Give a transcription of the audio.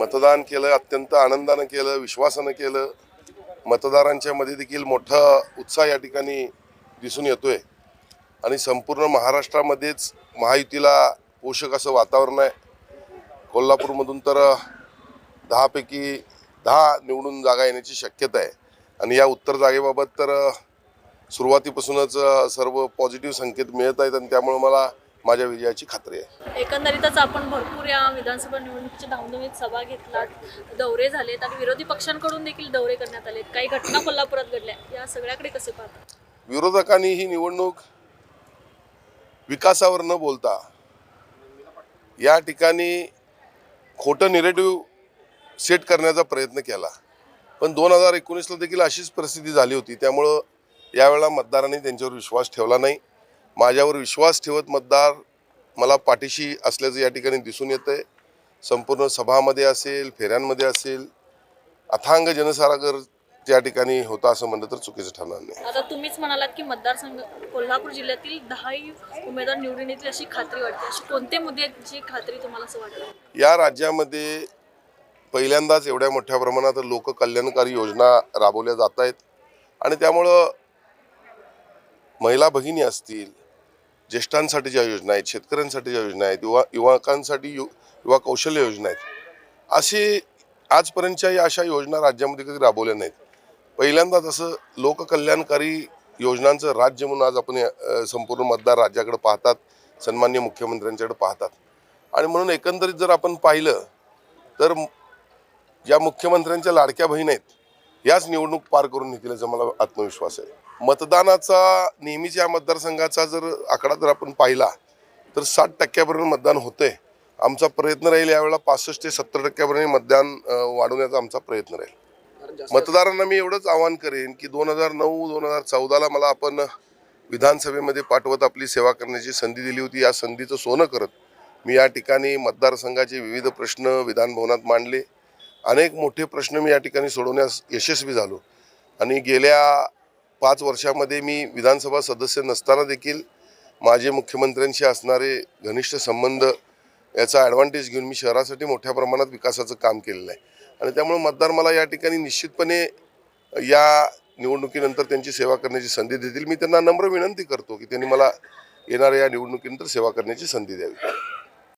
मतदान केलं अत्यंत आनंदानं केलं विश्वासानं केलं. मतदारांच्या मध्ये देखील मोठा उत्साह या ठिकाणी दिसून येतोय. आणि संपूर्ण महाराष्ट्रामध्येच महायुतीला पोषक असं वातावरण आहे. कोल्हापूरमधून तर दहापैकी दहा निवडून जागा येण्याची शक्यता आहे. आणि या उत्तर जागेबाबत तर सुरुवातीपासूनच सर्व पॉझिटिव्ह संकेत मिळत आहेत. आणि त्यामुळे मला माझ्या विजयाची खात्री आहे. एकंदरीतच आपण भरपूर या विधानसभा निवडणुकीच्या धामधुमीत सभा घेतलात. दौरे झालेत आणि विरोधी पक्षांकडून देखील दौरे करण्यात आलेत. काही घटना कोल्हापुरात घडल्या. या सगळ्याकडे कसे पाहतात विरोधकांनी ही निवडणूक विकासावर न बोलता या ठिकाणी खोटं निरेटिव्ह सेट करण्याचा प्रयत्न केला. पण दोन हजार एकोणीसला देखील अशीच परिस्थिती झाली होती. त्यामुळं यावेळेला मतदारांनी त्यांच्यावर विश्वास ठेवला नाही. माझ्यावर विश्वास ठेवत मतदार मला पाठीशी असल्याचं या ठिकाणी दिसून येतंय. संपूर्ण सभामध्ये असेल फेऱ्यांमध्ये असेल अथांग जनसागर त्या ठिकाणी होता असं म्हणलं तर चुकीचं ठरणार नाही. आता तुम्हीच म्हणालात की मतदारसंघ कोल्हापूर जिल्ह्यातील दहाही उमेदवार निवडून येतील अशी खात्री वाटते. अशी कोणते मुद्दे जी खात्री तुम्हाला असं वाटतं? या राज्यामध्ये पहिल्यांदाच एवढ्या मोठ्या प्रमाणात लोककल्याणकारी योजना राबवल्या जात आहेत. आणि त्यामुळं महिला भगिनी असतील ज्येष्ठांसाठी ज्या योजना आहेत शेतकऱ्यांसाठी ज्या योजना आहेत युवा युवकांसाठी यु युवा कौशल्य योजना आहेत असे आजपर्यंतच्या या अशा योजना राज्यामध्ये कधी राबवल्या नाहीत. पहिल्यांदा तसं लोककल्याणकारी योजनांचं राज्य म्हणून आज आपण संपूर्ण मतदार राज्याकडे पाहतात सन्मान्य मुख्यमंत्र्यांच्याकडे पाहतात. आणि म्हणून एकंदरीत जर आपण पाहिलं तर या ज्या मुख्यमंत्र्यांच्या लाडक्या बहीण आहेत याच निवडणूक पार करून घेतील याचा मला आत्मविश्वास आहे. मतदानाचा नेहमीच या मतदारसंघाचा जर आकडा जर आपण पाहिला तर साठ टक्क्यापर्यंत मतदान होतंय. आमचा प्रयत्न राहील यावेळेला पासष्ट ते सत्तर टक्क्यापर्यंत मतदान वाढवण्याचा आमचा प्रयत्न राहील. मतदारांना मी एवढंच आवाहन करेन की दोन हजार नऊ दोन हजार चौदाला मला आपण विधानसभेमध्ये पाठवत आपली सेवा करण्याची संधी दिली होती. या संधीचं सोनं करत मी या ठिकाणी मतदारसंघाचे विविध प्रश्न विधानभवनात मांडले. अनेक मोठे प्रश्न मी या ठिकाणी सोडवण्यास यशस्वी झालो. आणि गेल्या पाच वर्षामध्ये मी विधानसभा सदस्य नसताना देखील माझे मुख्यमंत्र्यांशी असणारे घनिष्ठ संबंध याचा ॲडव्हान्टेज घेऊन मी शहरासाठी मोठ्या प्रमाणात विकासाचं काम केलेलं आहे. आणि त्यामुळे मतदार मला या ठिकाणी निश्चितपणे या निवडणुकीनंतर त्यांची सेवा करण्याची संधी देतील. मी त्यांना नम्र विनंती करतो की त्यांनी मला येणाऱ्या या निवडणुकीनंतर सेवा करण्याची संधी द्यावी.